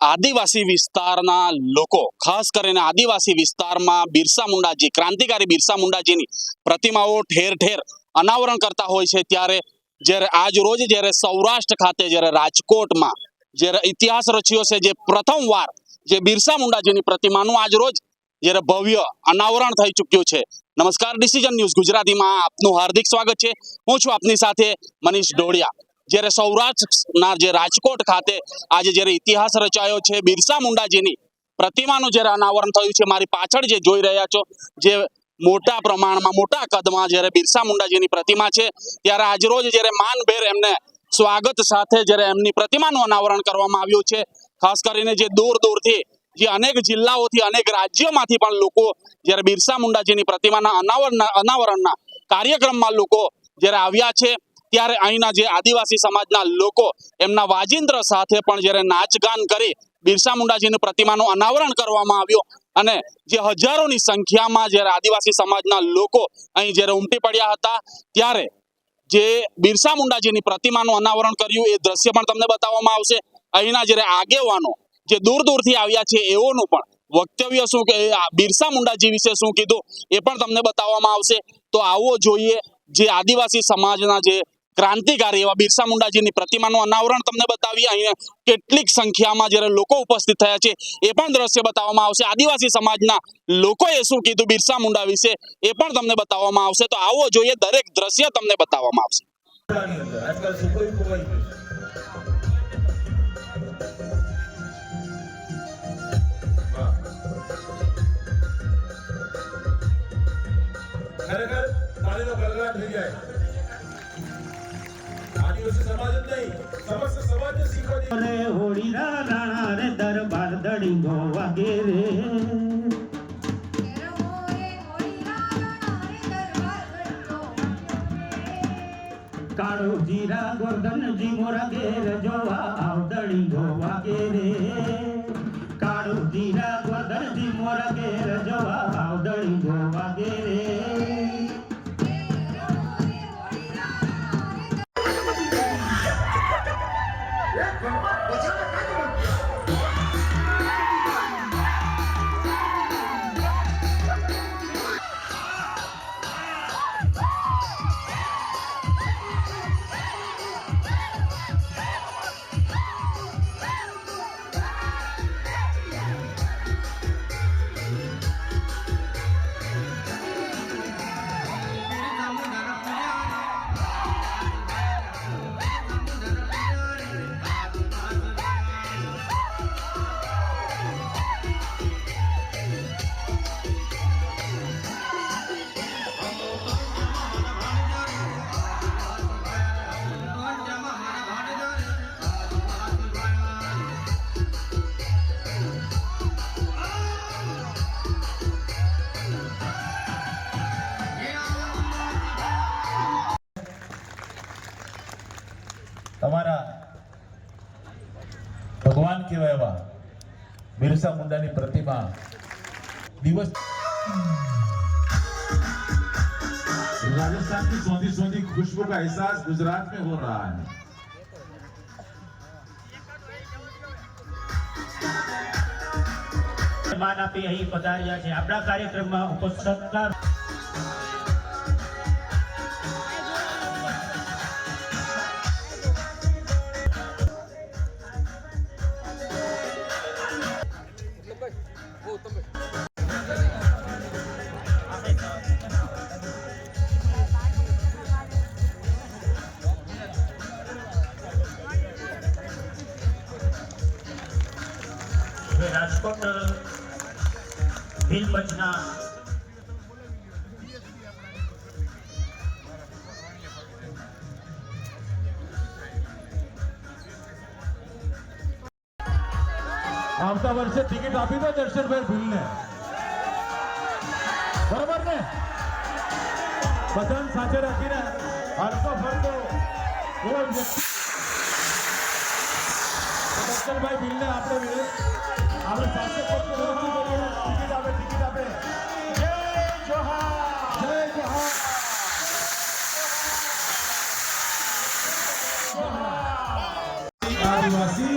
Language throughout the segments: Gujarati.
આદિવાસી વિસ્તારના લોકો, ખાસ કરીને આદિવાસી વિસ્તારમાં બિરસા મુંડાજી, ક્રાંતિકારી બિરસા મુંડાજીની પ્રતિમાઓ ઠેર ઠેર અનાવરણ કરતા હોય છે. ત્યારે જ્યારે આજ રોજ જ્યારે સૌરાષ્ટ્ર ખાતે જ્યારે રાજકોટમાં જ્યારે ઇતિહાસ રચ્યો છે, જે પ્રથમવાર જે બિરસા મુંડાજીની પ્રતિમાનું આજ રોજ જ્યારે ભવ્ય અનાવરણ થઈ ચૂક્યું છે. નમસ્કાર ડિસિઝન ન્યૂઝ ગુજરાતીમાં આપનું હાર્દિક સ્વાગત છે. હું છું આપની સાથે મનીષ ઢોળિયા જ્યારે સૌરાષ્ટ્રના જે રાજકોટ ખાતે આજે જ્યારે ઇતિહાસ રચાયો છે, બિરસા મુંડાજીની પ્રતિમાનું જ્યારે અનાવરણ થયું છે, મારી પાછળ જે જોઈ રહ્યા છો, જે મોટા પ્રમાણમાં, મોટા કદમાં જ્યારે બિરસા મુંડાજીની પ્રતિમા છે, ત્યારે આજરોજ જ્યારે માનભેર એમને સ્વાગત સાથે જ્યારે એમની પ્રતિમાનું અનાવરણ કરવામાં આવ્યું છે. ખાસ કરીને જે દૂર દૂરથી, જે અનેક જિલ્લાઓથી, અનેક રાજ્યોમાંથી પણ લોકો જ્યારે બિરસા મુંડાજીની પ્રતિમાના અનાવરણના અનાવરણના કાર્યક્રમમાં લોકો જ્યારે આવ્યા છે, ત્યારે અહીંના જે આદિવાસી સમાજના લોકો એમના વાજિંત્ર સાથે પણ જ્યારે નાચગાન કરી બિરસા મુંડાજીની પ્રતિમાનું અનાવરણ કરવામાં આવ્યું અને જે હજારોની સંખ્યામાં જ્યારે આદિવાસી સમાજના લોકો અહીં જ્યારે ઉમટી પડ્યા હતા, ત્યારે જે બિરસા મુંડાજીની પ્રતિમાનું અનાવરણ કર્યું, એ દ્રશ્ય પણ તમને બતાવવામાં આવશે. અહીંના જ્યારે આગેવાનો જે દૂર દૂરથી આવ્યા છે, એઓનું પણ વક્તવ્ય શું કે બિરસા મુંડાજી વિશે શું કીધું, એ પણ તમને બતાવવામાં આવશે. તો આવો જોઈએ, જે આદિવાસી સમાજના જે ક્રાંતિકારી એવા બિરસા મુંડાજીની પ્રતિમાનું અનાવરણ તમને બતાવી અહીંયા કેટલીક સંખ્યામાં જ્યારે લોકો ઉપસ્થિત થયા છે, એ પણ દ્રશ્ય બતાવવામાં આવશે. આદિવાસી સમાજના લોકોએ શું કીધું બિરસા મુંડા વિશે, એ પણ તમને બતાવવામાં આવશે. તો આવો જોઈએ, દરેક દ્રશ્ય તમને બતાવવામાં આવશે. ખરેખર પાણીનો ગલગલાટ થઈ જાય. આદિવાસી સમાજ જ નહીં સમસ્ત સમાજને શીખવા જેવી રે હોળીના રાણા રે દરબાર દડીંગો વાગે રે. કાળો જીરા ગોરધનજી મોરા ઘેર જોવા આવ ગોવા વાગે રે. કાળો જીરા ગોરધનજી મોરા ઘેર જોવા આવ ગોવા વાગે રે. બિરસા મુંડાની પ્રતિમા દિવસ राजस्थान की सौंधी सौंधी खुशबू का एहसास गुजरात में हो रहा है માન આપી અહીં પધાર્યા છે આપણા કાર્યક્રમમાં ઉપસ્થિત રાજકોટ ભીલ આવતા વર્ષે ટિકિટ આપી દો દર્શનભાઈ ભીલને. બરોબર ને? બધાને સાથે રાખીને હરતો ફરતો કોઈ વ્યક્તિ દર્શનભાઈ ભીલને આપણે આપણે સાથે પત્ર ટિકિટ આપે ટિકિટ આપે. જય જોહાર જય જોહાર આદિવાસી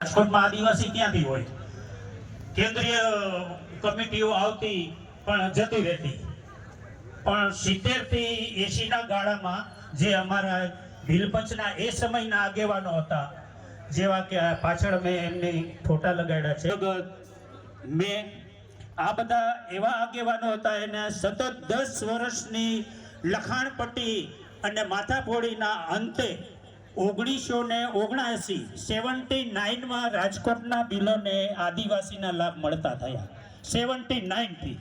રાજકોટમાં આદિવાસી ક્યાંથી હોય? કેન્દ્રીય કમિટીઓ આવતી પણ જતી રહેતી. પણ સિત્તેરથી એસી ના ગાળામાં જે અમારા ભીલપંચના એ સમયના આગેવાનો હતા, જેવા કે પાછળ મેં એમને ફોટા લગાડ્યા છે. મેં આ બધા એવા આગેવાનો હતા, એને સતત દસ વર્ષની લખાણપટ્ટી અને માથાફોડીના અંતે ઓગણીસો ને ઓગણાએસી સેવન્ટી નાઇનમાં રાજકોટના બિલોને આદિવાસીના લાભ મળતા થયા. સેવન્ટી નાઇનથી.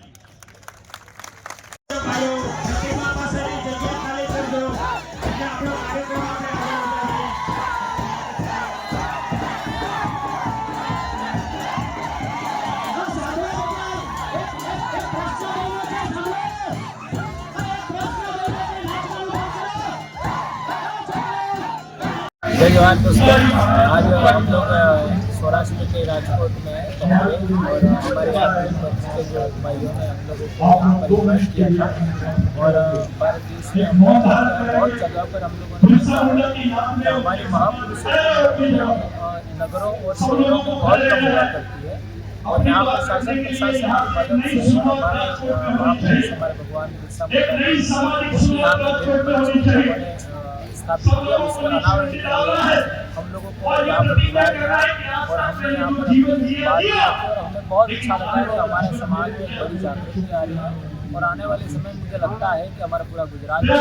जय जवान दोस्तों आज हम लोग अ, सौराष्ट्र के राजकोट में हैं पहुंचे और हमारे यहाँ पे पंच के जो भाइयों ने हम लोगों को यहाँ पर इन्वाइट किया था और अ, भारत देश में हम लोग बहुत जगह पर हम लोगों ने देखा है कि हमारे महापुरुषों की अ, नगरों और शहरों में बहुत कम हुआ करती है और यहाँ प्रशासन प्रशासन की मदद से हमारे अ, महापुरुष हमारे भगवान बिरसा मुंडा ने यहाँ पे दिल पंच की उन्होंने, अ, स्थापित किया उसका अनावरण किया यहाँ पर हमें बहुत अच्छा लगा कि हमारे समाज में बड़ी जागृति आ रही है और आने वाले समय मुझे लगता है कि हमारा पूरा गुजरात है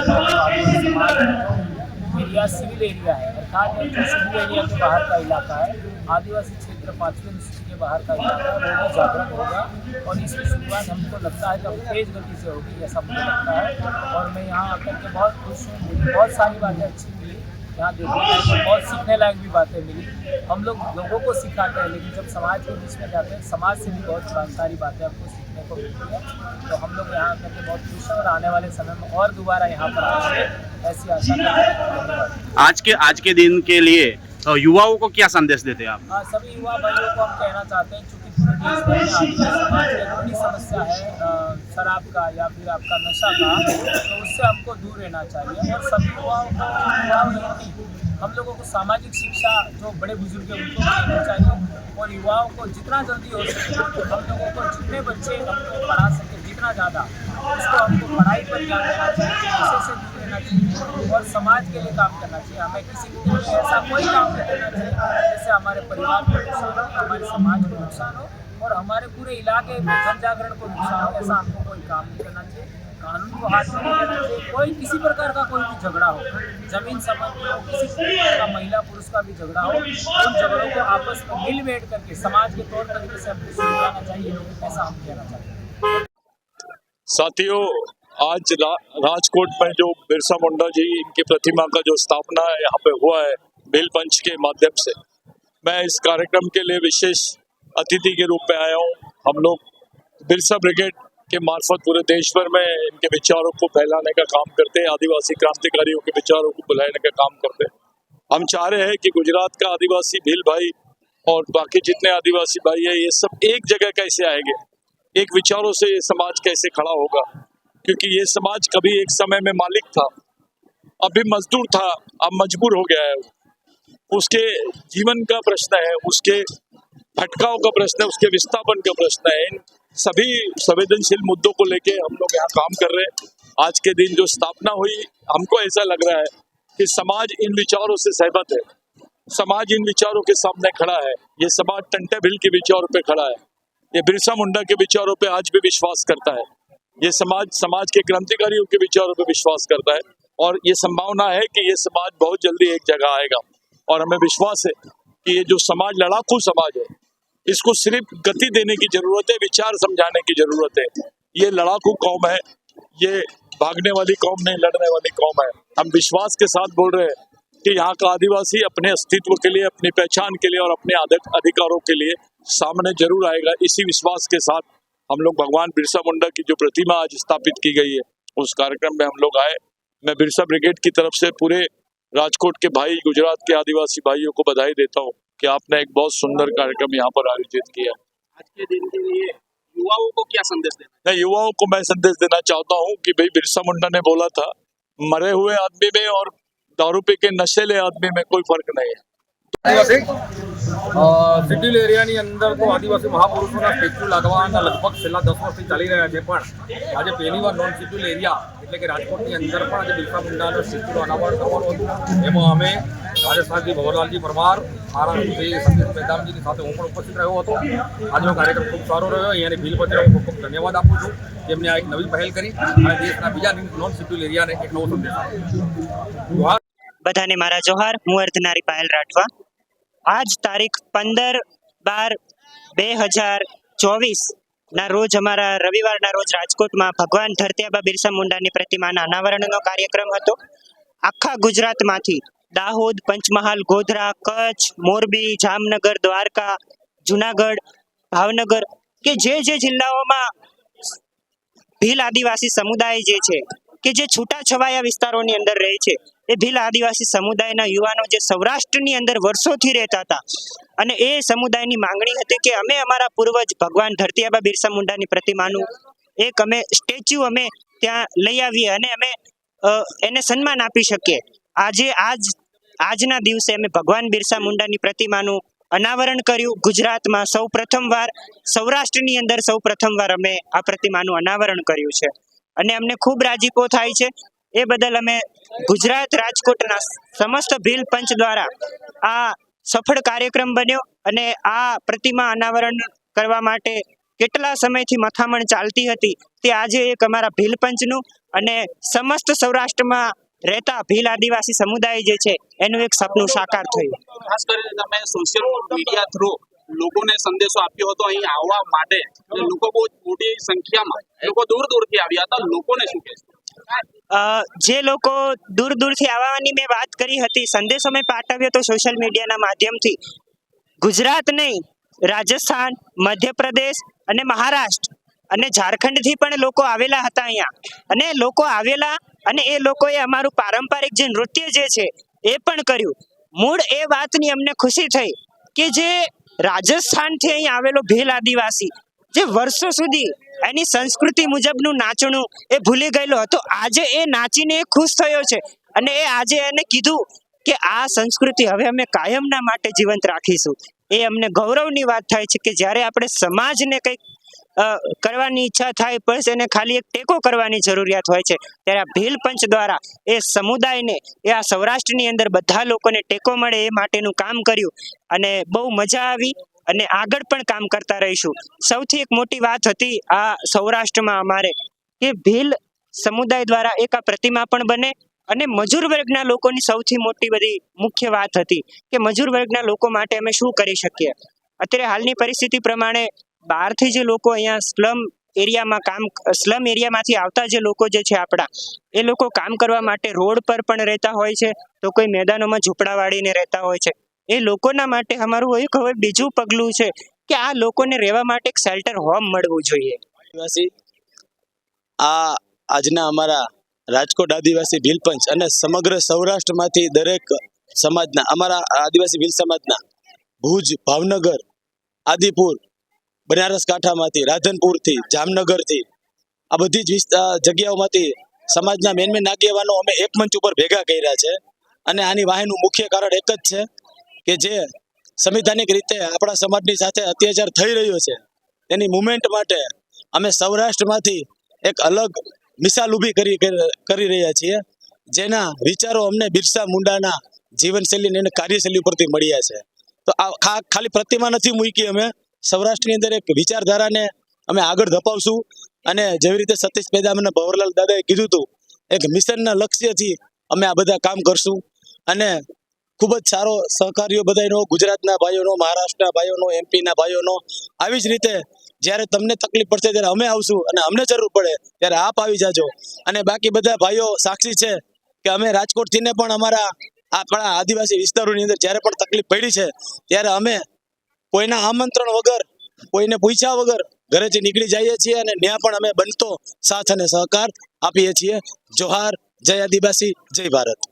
एरिया सिविल एरिया है अर्थात सिविल एरिया के बाहर का इलाका है आदिवासी क्षेत्र पाँचवीं अनुसूची के बाहर का इलाका है जागृत होगा और इसकी शुरुआत हमको लगता है कि अब तेज गति से होगी ऐसा मुझे लगता है और मैं यहाँ आकर के बहुत खुश हूँ बहुत सारी बातें अच्छी यहाँ देखने लायक बहुत सीखने लायक भी बातें मिली। हम लोग लोगों को सिखाते हैं लेकिन जब समाज के बीच में जाते हैं समाज से भी बहुत सारी बातें हमको सीखने को मिलती है। तो हम लोग यहाँ करके बहुत खुश हैं और आने वाले समय में और दोबारा यहाँ पर आएँगे। ऐसी आशा हैं। आज के आज के दिन के लिए युवाओं को क्या संदेश देते हैं आप? हाँ, सभी युवा भाइयों को हम कहना चाहते हैं बड़ी समस्या है शराब का या फिर आपका नशा का तो उससे हमको दूर रहना चाहिए। और सभी युवाओं को हम लोगों को सामाजिक शिक्षा जो बड़े बुज़ुर्ग हैं, उनको देनी चाहिए। और युवाओं को जितना जल्दी हो सके, हम लोगों को जितने बच्चे हमको पढ़ा सके, जितना ज़्यादा, उसको हमको पढ़ाई पर ध्यान देना चाहिए नशे से दूर रहना चाहिए। और समाज के लिए काम करना चाहिए। हमें किसी ऐसा कोई काम नहीं करना चाहिए जिससे हमारे परिवार को नुकसान हो, हमारे समाज को नुकसान हो। और हमारे पूरे इलाके में जन जागरण को नुकसान ऐसा हमको कोई काम नहीं करना चाहिए। कानून को हाथ में नहीं लेना चाहिए। कोई किसी प्रकार का कोई भी झगड़ा हो ज़मीन संबंध हो किसी प्रकार का महिला पुरुष का भी झगड़ा हो उन झगड़ों को आपस में मिल बैठ करके समाज के तौर तरीके से हमको सुलझाना चाहिए ऐसा हम कहना चाहते हैं। साथियों आज रा, राजकोट में जो बिरसा मुंडा जी इनकी प्रतिमा का जो स्थापना है यहाँ पे हुआ है बेल पंच के माध्यम से। मैं इस कार्यक्रम के लिए विशेष अतिथि के रूप में आया हूँ। हम लोग बिरसा ब्रिगेड के मार्फत पूरे देश भर में इनके विचारों को फैलाने का काम करते हैं, आदिवासी क्रांतिकारियों के विचारों को बुलाने का काम करते हैं। हम चाह रहे हैं कि गुजरात का आदिवासी भील भाई और बाकी जितने आदिवासी भाई है, ये सब एक जगह कैसे आएँगे? एक विचारों से ये समाज कैसे खड़ा होगा? क्योंकि ये समाज कभी एक समय में मालिक था अभी मजदूर था, अब मजबूर हो गया है उसके जीवन का प्रश्न है, उसके भटकाव का प्रश्न है, उसके विस्थापन का प्रश्न है। इन सभी संवेदनशील मुद्दों को लेके हम लोग यहाँ काम कर रहे हैं। आज के दिन जो स्थापना हुई, हमको ऐसा लग रहा है कि समाज इन विचारों से सहमत है। समाज इन विचारों के सामने खड़ा है। ये समाज टंटे भिल के विचारों पे खड़ा है। ये बिरसा मुंडा के विचारों पे आज भी विश्वास करता है। ये समाज समाज के क्रांतिकारियों के विचारों पे विश्वास करता है। और ये संभावना है कि ये समाज बहुत जल्दी एक जगह आएगा। और हमें विश्वास है कि ये जो समाज, लड़ाकू समाज है इसको सिर्फ़ गति देने की ज़रूरत है, विचार समझाने की ज़रूरत है। ये लड़ाकू कौम है, ये भागने वाली कौम नहीं, लड़ने वाली कौम है। हम विश्वास के साथ बोल रहे हैं कि यहाँ का आदिवासी अपने अस्तित्व के लिए, अपनी पहचान के लिए और अपने अधिकारों के लिए सामने ज़रूर आएगा। इसी विश्वास के साथ हम लोग भगवान बिरसा मुंडा की जो प्रतिमा आज स्थापित की गई है, उस कार्यक्रम में हम लोग आए। मैं बिरसा ब्रिगेड की तरफ़ से पूरे राजकोट के भाई, गुजरात के आदिवासी भाइयों को बधाई देता हूँ। कि आपने एक बहुत सुंदर कार्यक्रम यहाँ पर आयोजित किया आज के दिन के लिए युवाओं को क्या संदेश देना मैं युवाओं को मैं संदेश देना चाहता हूँ कि भाई बिरसा मुंडा ने बोला था मरे हुए आदमी में और दारू पी के नशेले आदमी में कोई फर्क नहीं है આદિવાસી અ, સિટીલ એરિયાની અંદર તો આદિવાસી મહાપુરુષોના સ્ટેચ્યુ લાગવાના લગભગ છેલ્લા દસ વર્ષથી ચાલી રહ્યા છે પણ આજે પહેલી વાર નોન સિટીલ એરિયા એટલે કે રાજકોટની અંદર પણ આજે બિરસા મુંડાનો સ્ટેચ્યુનું અનાવરણ કરવાનું હતું. એમાં અમે રાજસ્થાનથી ભવરલાલજી પરમાર, મારા શ્રી સંદીપ મેદામજીની સાથે હું પણ ઉપસ્થિત રહ્યો હતો. આજનો કાર્યક્રમ ખૂબ સારો રહ્યો. અહીંયાની ભીલ પટેલ ખૂબ ખૂબ ધન્યવાદ આપું છું. જેમને આ એક નવી પહેલ કરી અને દેશના બીજા નોન સિટીલ એરિયાને એક નવો સંદેશ બધાને મારા જોહાર. હું અર્ધનારી પાયલ રાઠવા. આજ તારીખ પંદર બાર બે હજાર ચોવીસ ના, રોજ અમારા રવિવારના રોજ રાજકોટમાં ભગવાન ધરતીયાબા બિરસા મુંડાની પ્રતિમાના અનાવરણનો કાર્યક્રમ હતો. આખા ગુજરાતમાંથી દાહોદ, પંચમહાલ, ગોધરા, કચ્છ, મોરબી, જામનગર, દ્વારકા, જુનાગઢ, ભાવનગર કે જે જે જિલ્લાઓમાં ભીલ આદિવાસી સમુદાય જે છે કે જે છૂટાછવાયા વિસ્તારોની અંદર રહે છે, એ ભીલ આદિવાસી સમુદાયના યુવાનો જે સૌરાષ્ટ્રની અંદર વર્ષોથી રહેતા હતા અને એ સમુદાયની માંગણી હતી કે અમે અમારા પૂર્વજ ભગવાન ધરતીઆબા બિરસા મુંડાની પ્રતિમાનું એક અમે સ્ટેચ્યુ અમે ત્યાં લઈ આવીએ અને અમે એને સન્માન આપી શકીએ. આજે આજ, આજના દિવસે અમે ભગવાન બિરસા મુંડાની પ્રતિમાનું અનાવરણ કર્યું. ગુજરાતમાં સૌ પ્રથમવાર, સૌરાષ્ટ્રની અંદર સૌ પ્રથમવાર અમે આ પ્રતિમાનું અનાવરણ કર્યું છે. અને અમને ખૂબ રાજીપો થાય છે. એ બદલ અમે ગુજરાત રાજકોટના સમસ્ત ભીલ પંચ દ્વારા આ સફળ કાર્યક્રમ બન્યો અને આ પ્રતિમા અનાવરણ કરવા માટે કેટલા સમયથી મથામણ ચાલતી હતી તે આજે એક અમારા ભીલ અને સમસ્ત સૌરાષ્ટ્રમાં રહેતા ભીલ આદિવાસી સમુદાય જે છે, એનું એક સપનું સાકાર થયું. ખાસ કરીને તમે સોશિયલ મીડિયા થ્રુ લોકોને સંદેશો આપ્યો હતો, અહીં આવવા માટે. લોકો બહુ મોટી સંખ્યામાં, લોકો દૂર દૂરથી આવ્યા હતા, લોકોને શું કહેશો? જે લોકો દૂર દૂરથી આવવાની મેં વાત કરી હતી, સંદેશો મેં પાઠવ્યો તો સોશિયલ મીડિયાના માધ્યમથી. ગુજરાત નહીં, રાજસ્થાન, મધ્યપ્રદેશ અને મહારાષ્ટ્ર અને ઝારખંડથી પણ લોકો આવેલા હતા અહીંયા. અને લોકો આવેલા અને એ લોકોએ અમારું પારંપરિક જે નૃત્ય જે છે, એ પણ કર્યું. મૂળ એ વાતની અમને ખુશી થઈ કે જે રાજસ્થાનથી અહીં આવેલો ભીલ આદિવાસી, જે વર્ષો સુધી એની સંસ્કૃતિ મુજબનું નાચણું એ ભૂલી ગયેલો હતો. આજે એ નાચીને એ ખુશ થયો છે અને એ આજે એને કીધું કે આ સંસ્કૃતિ હવે અમે કાયમના માટે જીવંત રાખીશું. એ અમને ગૌરવની વાત થાય છે કે જ્યારે આપણે સમાજને કંઈક કરવાની ઈચ્છા થાય બસ એને ખાલી એક ટેકો કરવાની જરૂરિયાત હોય છે. ત્યારે આ ભીલ પંચ દ્વારા એ સમુદાયને, એ આ સૌરાષ્ટ્રની અંદર બધા લોકોને ટેકો મળે એ માટેનું કામ કર્યું અને બહુ મજા આવી. અને આગળ પણ કામ કરતા રહીશું. સૌથી એક મોટી વાત હતી આ સૌરાષ્ટ્રમાં અમારે, કે ભીલ સમુદાય દ્વારા એક આ પ્રતિમા પણ બને અને મજૂર વર્ગના લોકોની સૌથી મોટી બધી મુખ્ય વાત હતી, કે મજૂર વર્ગના લોકો માટે અમે શું કરી શકીએ. અત્યારે હાલની પરિસ્થિતિ પ્રમાણે બહારથી જે લોકો અહીંયા સ્લમ એરિયામાં કામ, સ્લમ એરિયામાંથી આવતા જે લોકો જે છે આપણા, એ લોકો કામ કરવા માટે રોડ પર પણ રહેતા હોય છે, તો કોઈ મેદાનોમાં ઝૂંપડા વાળીને રહેતા હોય છે. એ લોકોના માટે અમારું એક હવે બીજું પગલું છે કે આ લોકોને રહેવા માટે એક શેલ્ટર હોમ મળવું જોઈએ. આદિવાસી, આ આજના અમારા રાજકોટ આદિવાસી ભીલ પંચ અને સમગ્ર સૌરાષ્ટ્રમાંથી દરેક સમાજના, અમારા આદિવાસી ભીલ સમાજના ભુજ, ભાવનગર, આદિપુર, બનારસ કાંઠામાંથી, રાધનપુરથી, જામનગરથી, આ બધી જ જગ્યાઓમાંથી સમાજના મેન મેન આગેવાનો અમે એક મંચ ઉપર ભેગા કર્યા છે. અને આની વાહીનું મુખ્ય કારણ એક જ છે કે જે સંવિધાનિક રીતે આપણા સમાજની સાથે અત્યાચાર થઈ રહ્યો છે તેની મુવમેન્ટ માટે અમે સૌરાષ્ટ્રમાંથી એક અલગ મિસાલ ઊભી કરી કરી રહ્યા છીએ, જેના વિચારો અમને બિરસા મુંડાના જીવનશૈલી અને કાર્યશૈલી ઉપરથી મળ્યા છે. તો આ ખાલી પ્રતિમા નથી મૂકી અમે, સૌરાષ્ટ્રની અંદર એક વિચારધારાને અમે આગળ ધપાવશું અને જેવી રીતે સતીશ પેદામ અને ભવરલાલ દાદાએ કીધું હતું, એક મિશનના લક્ષ્યથી અમે આ બધા કામ કરશું અને ખૂબ જ સારો સહકારીઓ બધાનો ગુજરાતના ભાઈઓનો, મહારાષ્ટ્રના ભાઈઓનો, એમપીના ભાઈઓનો. આવી જ રીતે જ્યારે તમને તકલીફ પડશે ત્યારે અમે આવશું અને અમને જરૂર પડે ત્યારે આપ આવી જાજો. અને બાકી બધા ભાઈઓ સાક્ષી છે કે અમે રાજકોટથી ને પણ અમારા આપણા આદિવાસી વિસ્તારોની અંદર જ્યારે પણ તકલીફ પડી છે ત્યારે અમે કોઈના આમંત્રણ વગર, કોઈને પૂછ્યા વગર ઘરેથી નીકળી જઈએ છીએ અને ત્યાં પણ અમે બનતો સાથ અને સહકાર આપીએ છીએ. જોહાર, જય આદિવાસી, જય ભારત.